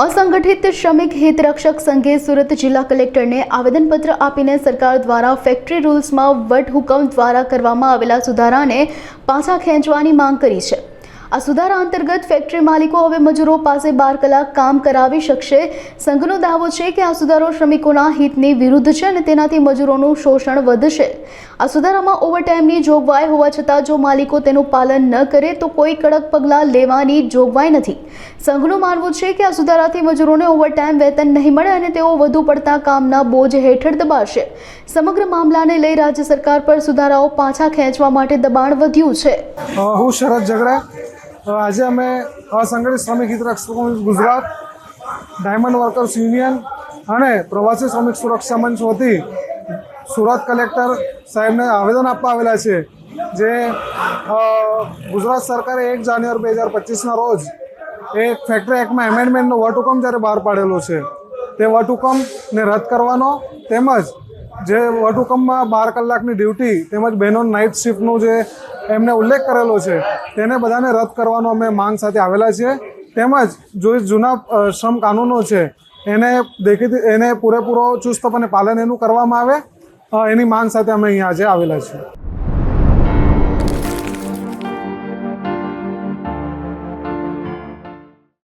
અસંગઠિત શ્રમિક હિતરક્ષક સંઘે સુરત જિલ્લા કલેક્ટરને આવેદનપત્ર આપીને સરકાર દ્વારા ફેક્ટરી રૂલ્સમાં વટહુકમ દ્વારા કરવામાં આવેલા સુધારાને પાછા ખેંચવાની માંગ કરી છે. આ સુધારા અંતર્ગત ફેક્ટરી માલિકો હવે મજૂરો પાસે બાર કલાક કામ કરાવી શકશે. સંઘનો દાવો છે કે આ સુધારો શ્રમિકોના હિતની વિરુદ્ધ છે અને તેનાથી મજૂરોનું શોષણ વધશે. આ સુધારામાં ઓવરટાઈમની જોગવાઈ હોવા છતાં જો માલિકો તેનું પાલન ન કરે તો કોઈ કડક પગલાં લેવાની જોગવાઈ નથી. સંઘનું માનવું છે કે આ સુધારાથી મજૂરોને ઓવરટાઈમ વેતન નહીં મળે અને તેઓ વધુ પડતા કામના બોજ હેઠળ દબાશે. સમગ્ર મામલાને લઈ રાજ્ય સરકાર પર સુધારાઓ પાછા ખેંચવા માટે દબાણ વધ્યું છે. હું શરદ ઝઘડા આજે અમે અસંગઠિત શ્રમિક હિત ગુજરાત, ડાયમંડ વર્કર્સ યુનિયન અને પ્રવાસી શ્રમિક સુરક્ષા મંચ વતી સુરત કલેક્ટર સાહેબને આવેદન આપવા આવેલા છે. જે ગુજરાત સરકારે એક જાન્યુઆરી બે હજાર પચીસના રોજ એક ફેક્ટરી એક્ટમાં એમેન્ડમેન્ટનો વટહુકમ જ્યારે બહાર પાડેલો છે, તે વટહુકમને રદ કરવાનો તેમજ જે વટહુકમમાં બાર કલાકની ડ્યુટી તેમજ બહેનો નાઇટ શિફ્ટનું જે એમને ઉલ્લેખ કરેલો છે, તેને બધાને રદ કરવાનો અમે માંગ સાથે આવેલા છીએ. તેમજ જો જૂના શ્રમ કાનૂનો છે, એને દેખીતી, એને પૂરેપૂરો ચુસ્તપણે પાલન એનું કરવામાં આવે એની માંગ સાથે અમે અહીંયા આજે આવેલા છીએ.